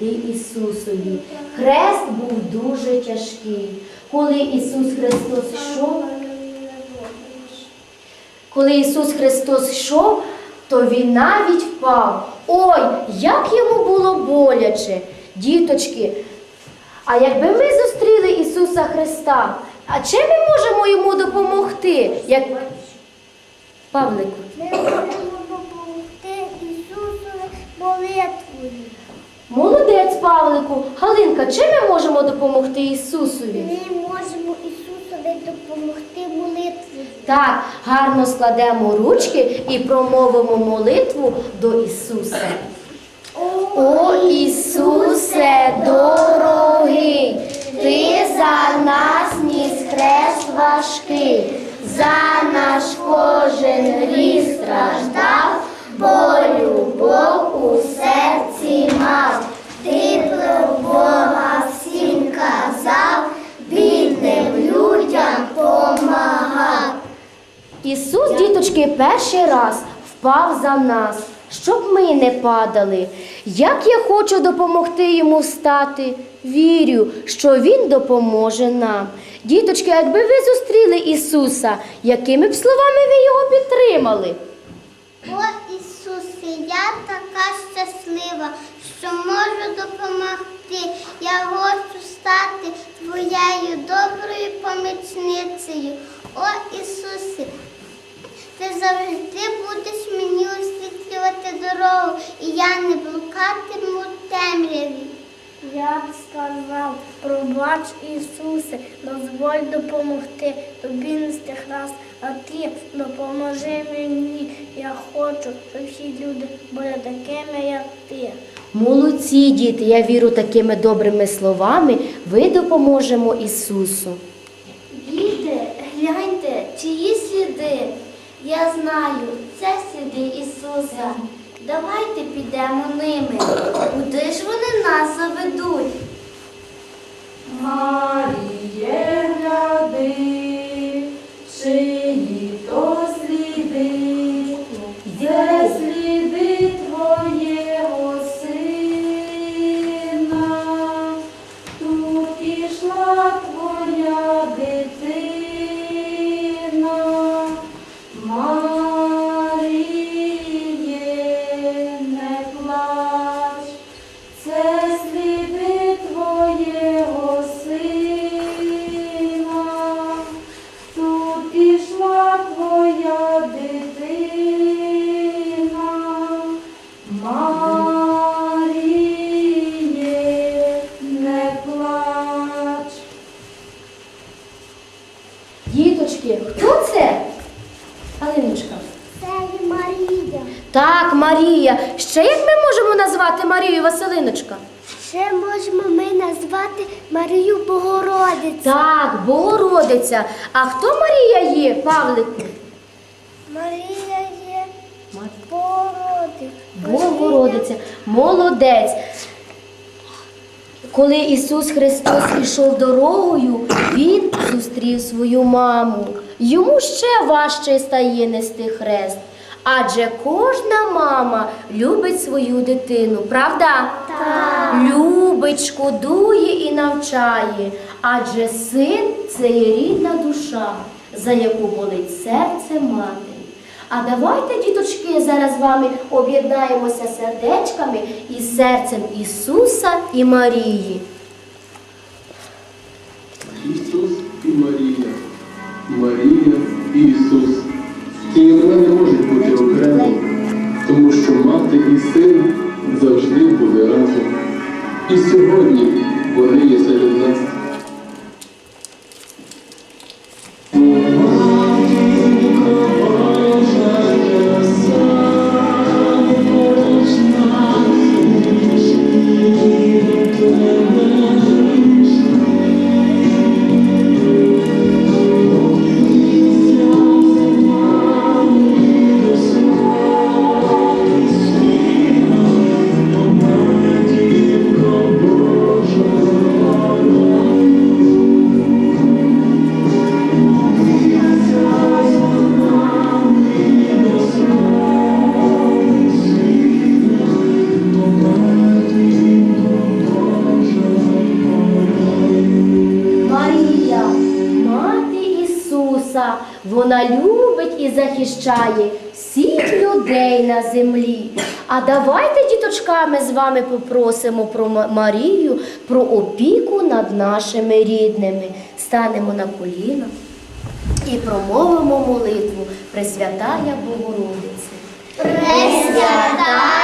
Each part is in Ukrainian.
було Ісусові. Хрест був дуже тяжкий. Коли Ісус Христос йшов, коли Ісус Христос йшов, то Він навіть впав. Ой, як йому було боляче, діточки. А якби ми зустріли Ісуса Христа, а чим ми можемо йому допомогти? Як... Павлику. Ми можемо допомогти Ісусові молитвою. Молодець, Павлику. Галинка, чим ми можемо допомогти Ісусові? Ми можемо Ісусові допомогти молитвою. Так, гарно складемо ручки і промовимо молитву до Ісуса. О Ісусе дорогий, Ти за нас ніс хрест важкий, за наш кожен гріх страждав, бо любов у серці мав. Ти про Бога всім казав, бідним людям помагав. Ісус, діточки, перший раз впав за нас, щоб ми не падали. Як я хочу допомогти йому встати, вірю, що Він допоможе нам. Діточки, якби ви зустріли Ісуса, якими б словами ви його підтримали? О я така щаслива, що можу допомогти. Я хочу стати твоєю доброю помічницею. О Ісусе, ти завжди будеш мені освітлювати дорогу, і я не блукатиму темряві. Я б сказав, пробач Ісусе, дозволь допомогти тобі нести а ти допоможи мені. Я хочу, щоб всі люди були такими, як ти. Молодці, діти, я вірю такими добрими словами, ви допоможемо Ісусу. Діти, гляньте, чиї сліди. Я знаю, це сліди Ісуса. Давайте підемо ними. Куди ж вони нас заведуть? Маріє, гляди, Марія. Ще як ми можемо назвати Марію Василиночка? Ще можемо ми назвати Марію Богородицю. Так, Богородиця. А хто Марія є, Павлику? Марія є Богородиця. Богородиця. Молодець. Коли Ісус Христос ішов дорогою, Він зустрів свою маму. Йому ще важче стає нести хрест. Адже кожна мама любить свою дитину, правда? Так. Любить, шкодує і навчає. Адже син це є рідна душа, за яку болить серце матері. А давайте, діточки, зараз з вами об'єднаємося сердечками із серцем Ісуса і Марії. Ісус і Марія. Марія і Ісус. Ці мати і син завжди були разом. І сьогодні вони є серед нас. Захищає всіх людей на землі. А давайте, діточка, ми з вами попросимо про Марію, про опіку над нашими рідними. Станемо на коліна і промовимо молитву Пресвятая Богородице. Пресвятая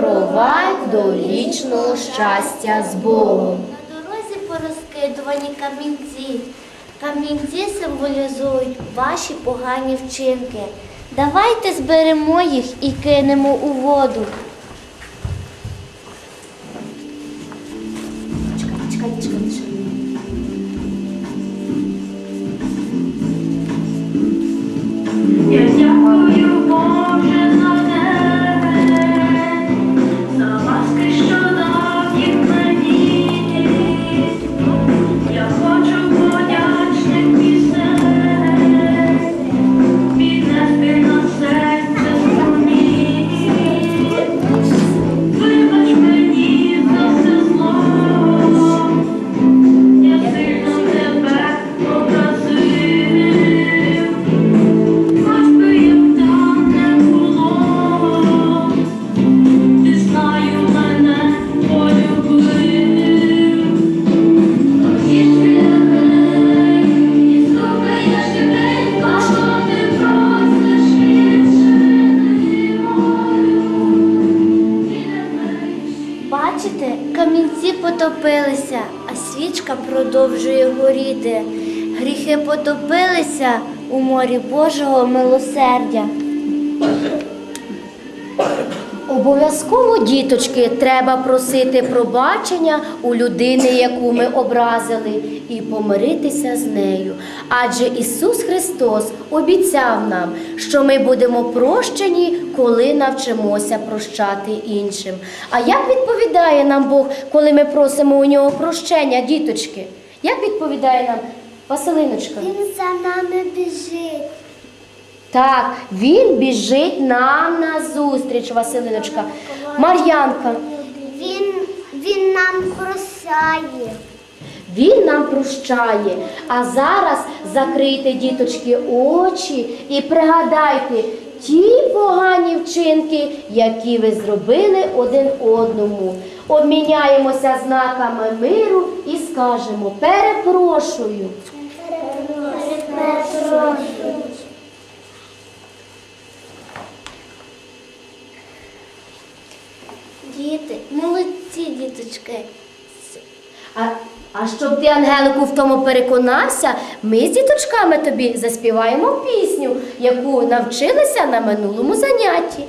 провадь до вічного щастя з Богом. На дорозі порозкидувані камінці. Камінці символізують ваші погані вчинки. Давайте зберемо їх і кинемо у воду. Горіти. Гріхи потопилися у морі Божого милосердя. Обов'язково, діточки, треба просити пробачення у людини, яку ми образили, і помиритися з нею. Адже Ісус Христос обіцяв нам, що ми будемо прощені, коли навчимося прощати іншим. А як відповідає нам Бог, коли ми просимо у нього прощення, діточки? Як відповідає нам Василиночка? Він за нами біжить. Так, він біжить нам назустріч, Василиночка. Мар'янка, Він, він нам прощає. він нам прощає. А зараз закрийте, діточки, очі і пригадайте ті погані вчинки, які ви зробили один одному. Обміняємося знаками миру і скажемо перепрошую. Діти, молодці, діточки. А, а щоб ти, Ангелику, в тому переконався, ми з діточками тобі заспіваємо пісню, яку навчилися на минулому занятті.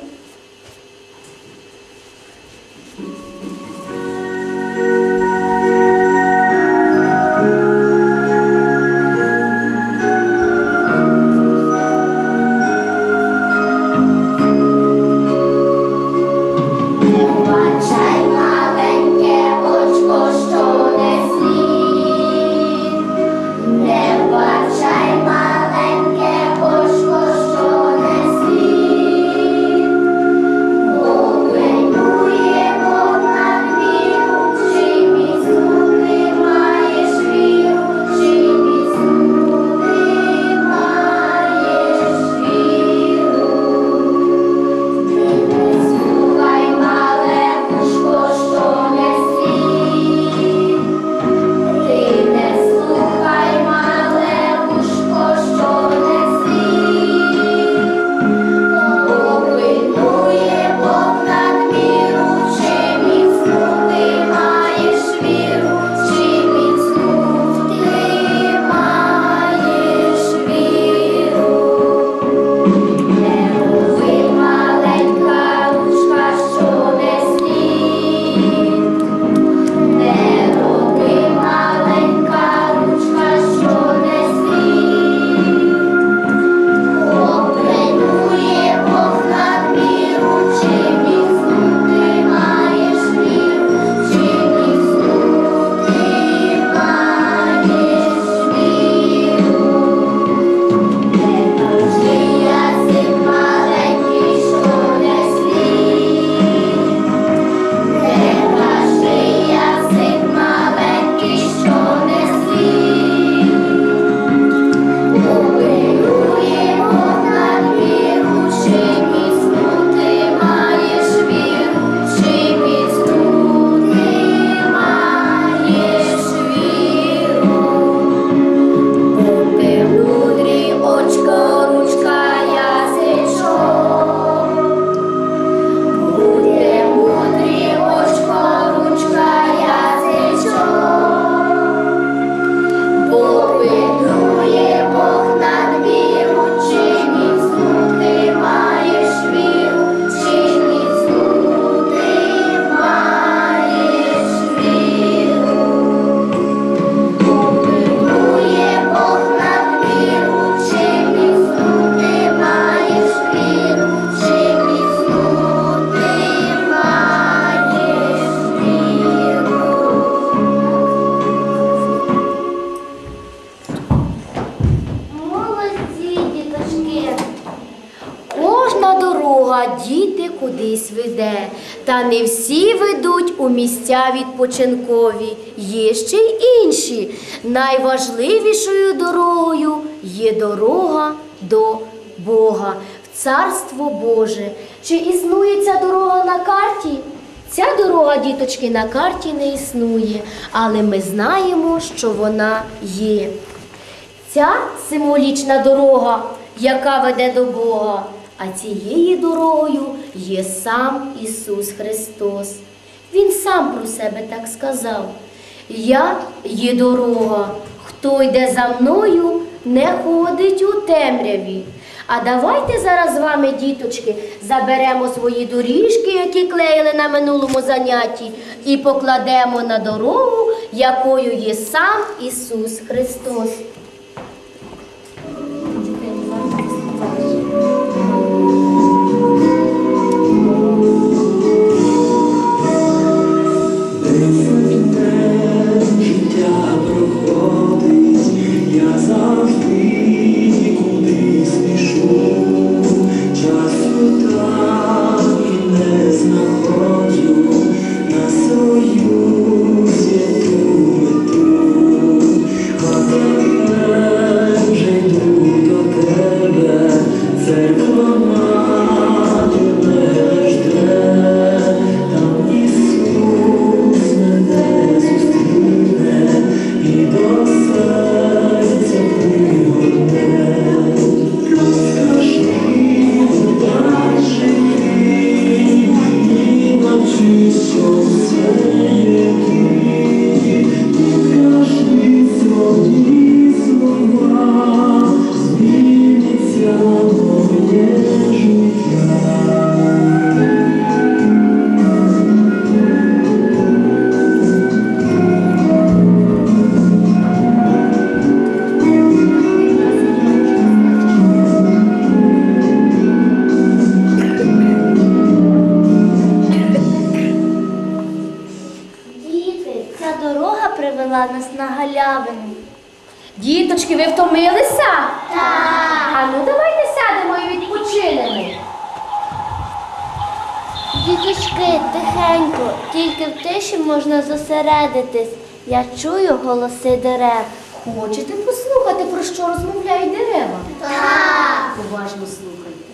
Та не всі ведуть у місця відпочинкові. Є ще й інші. Найважливішою дорогою є дорога до Бога, в Царство Боже. Чи існує ця дорога на карті? Ця дорога, діточки, на карті не існує, але ми знаємо, що вона є. Ця символічна дорога, яка веде до Бога, а цією дорогою є сам Ісус Христос. Він сам про себе так сказав. Я є дорога, хто йде за мною, не ходить у темряві. А давайте зараз з вами, діточки, заберемо свої доріжки, які клеїли на минулому занятті, і покладемо на дорогу, якою є сам Ісус Христос. І тиші можна зосередитись. Я чую голоси дерев. Хочете послухати, про що розмовляють дерева? Так. Уважно слухайте.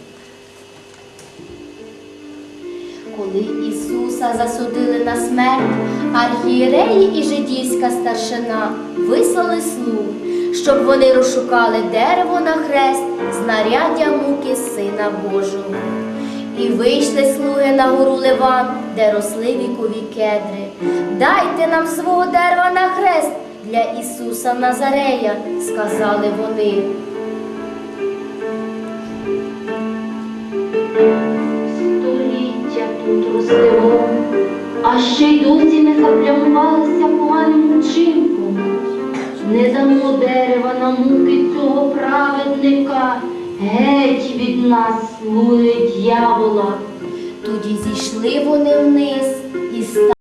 Коли Ісуса засудили на смерть, архієреї і жидівська старшина вислали слуг, щоб вони розшукали дерево на хрест, знаряддя муки Сина Божого. І вийшли слуги на гору Ливан, де росли вікові кедри. Дайте нам свого дерева на хрест для Ісуса Назарея, сказали вони. Століття тут росло, а ще й досі не заплямувалися поганим учинком. Не дамо дерева на муки цього праведника, геть від нас, слуги дьявола. Тоді зійшли вони вниз і стали.